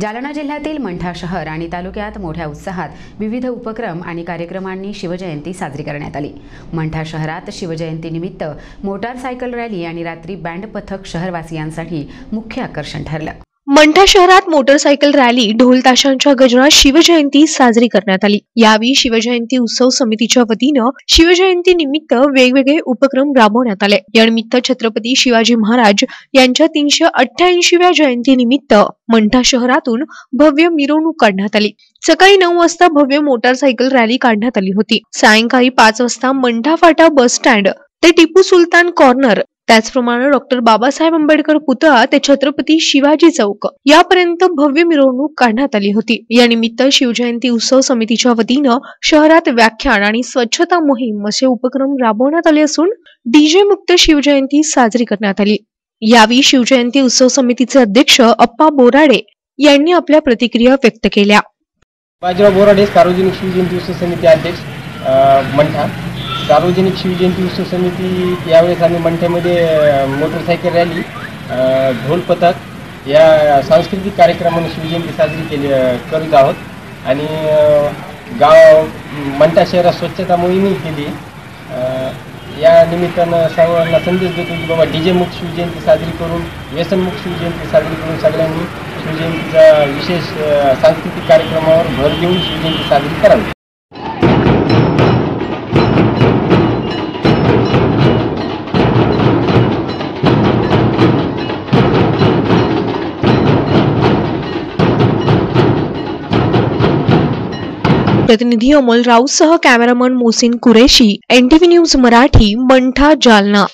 जालना जिल्ह्यातील मंठा शहर आणि तालुक्यात मोठ्या उत्साहात विविध उपक्रम आणि कार्यक्रमांनी शिवजयंती साजरी करण्यात आली. मंठा शहरात शिवजयंतीनिमित्त मोटारसायकल रॅली आणि रात्री बँड पथक शहरवासियांसाठी मुख्य आकर्षण ठरलं. मंठा शहरात मोटरसायकल रॅली ढोल ताशांच्या गजरात शिवजयंती साजरी करण्यात आली. यावेळी शिवजयंती उत्सव समितीच्या वतीनं शिवजयंती निमित्त वेगवेगळे उपक्रम राबवण्यात आले. यानिमित्त छत्रपती शिवाजी महाराज यांच्या तीनशे अठ्ठ्याऐंशीव्या जयंतीनिमित्त मंठा शहरातून भव्य मिरवणूक काढण्यात आली. सकाळी नऊ वाजता भव्य मोटारसायकल रॅली काढण्यात आली होती. सायंकाळी पाच वाजता मंठा फाटा बस स्टँड ते टिपू सुलतान कॉर्नर त्याचप्रमाणे डॉक्टर बाबासाहेब आंबेडकर पुतळा ते छत्रपती शिवाजी चौक यापर्यंत भव्य मिरवणूक काढण्यात आली होती. या निमित्त शिवजयंती उत्सव समितीच्या वतीनं शहरात व्याख्यान आणि स्वच्छता मोहीम असे उपक्रम राबवण्यात आले असून डीजे मुक्त शिवजयंती साजरी करण्यात आली. यावेळी शिवजयंती उत्सव समितीचे अध्यक्ष अप्पा बोराडे यांनी आपल्या प्रतिक्रिया व्यक्त केल्या. बाजीराव बोराडे सार्वजनिक शिवजयंती उत्सव समिती अध्यक्ष मंठा. सार्वजनिक शिवजयंती उत्सव समिती यावेळेस आम्ही मंठ्यामध्ये मोटरसायकल रॅली ढोल पथक या सांस्कृतिक कार्यक्रमाने शिवजयंती साजरी केली करत करीत आहोत. आणि गाव मंठा शहरात स्वच्छता मोहिमही केली. या निमित्तानं सर्वांना संदेश देतो की बाबा डी मुक्त शिवजयंती साजरी करून व्यसनमुक्त शिवजयंती साजरी करून सगळ्यांनी शिवजयंतीचा विशेष सांस्कृतिक कार्यक्रमावर भर देऊन शिवजयंती साजरी करावी. प्रतिनिधी अमोल राऊत सह cameraman Mosin Qureshi NTV news Marathi Mantha Jalna.